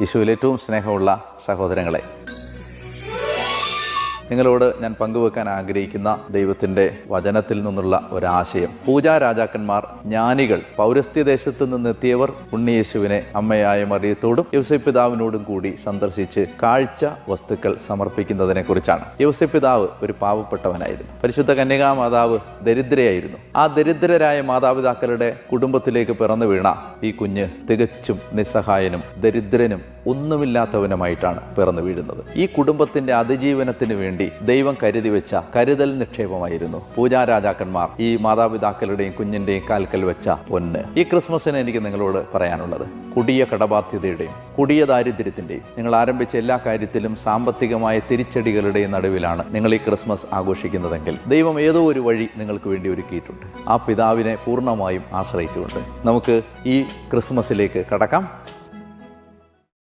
യേശുവിൽ ഏറ്റവും സ്നേഹമുള്ള സഹോദരങ്ങളെ നിങ്ങളോട് ഞാൻ പങ്കുവെക്കാൻ ആഗ്രഹിക്കുന്ന ദൈവത്തിന്റെ വചനത്തിൽ നിന്നുള്ള ഒരാശയം. പൂജാ രാജാക്കന്മാർ ജ്ഞാനികൾ. പൗരസ്ത്യ ദേശത്ത് നിന്നെത്തിയവർ ഉണ്ണിയേശുവിനെ അമ്മയായ മറിയത്തോടും യൗസപിതാവിനോടും കൂടി സന്ദർശിച്ച് കാഴ്ച വസ്തുക്കൾ സമർപ്പിക്കുന്നതിനെ കുറിച്ചാണ് യൗസപിതാവ് ഒരു പാവപ്പെട്ടവനായിരുന്നു. പരിശുദ്ധ കന്യകാ മാതാവ് ദരിദ്രയായിരുന്നു. ആ ദരിദ്രരായ മാതാപിതാക്കളുടെ കുടുംബത്തിലേക്ക് പിറന്നു വീണ ഈ കുഞ്ഞ് തികച്ചും നിസ്സഹായനും ദരിദ്രനും ഒന്നുമില്ലാത്തവനുമായിട്ടാണ് പിറന്നു വീഴുന്നത്. ഈ കുടുംബത്തിന്റെ അതിജീവനത്തിന് വേണ്ടി ദൈവം കരുതി വെച്ച കരുതൽ നിക്ഷേപമായിരുന്നു. പൂജാരാജാക്കന്മാർ ഈ മാതാപിതാക്കളുടെയും കുഞ്ഞിന്റെയും കാൽക്കൽ വെച്ച ഒന്ന്. ഈ ക്രിസ്മസിന് എനിക്ക് നിങ്ങളോട് പറയാനുള്ളത് കുടിയ കടബാധ്യതയുടെയും കുടിയ ദാരിദ്ര്യത്തിന്റെയും നിങ്ങൾ ആരംഭിച്ച എല്ലാ കാര്യത്തിലും സാമ്പത്തികമായ തിരിച്ചടികളുടെയും നടുവിലാണ് നിങ്ങൾ ഈ ക്രിസ്മസ് ആഘോഷിക്കുന്നതെങ്കിൽ ദൈവം ഏതോ ഒരു വഴി നിങ്ങൾക്ക് വേണ്ടി ഒരുക്കിയിട്ടുണ്ട്. ആ പിതാവിനെ പൂർണമായും ആശ്രയിച്ചുകൊണ്ട് നമുക്ക് ഈ ക്രിസ്മസിലേക്ക് കടക്കാം.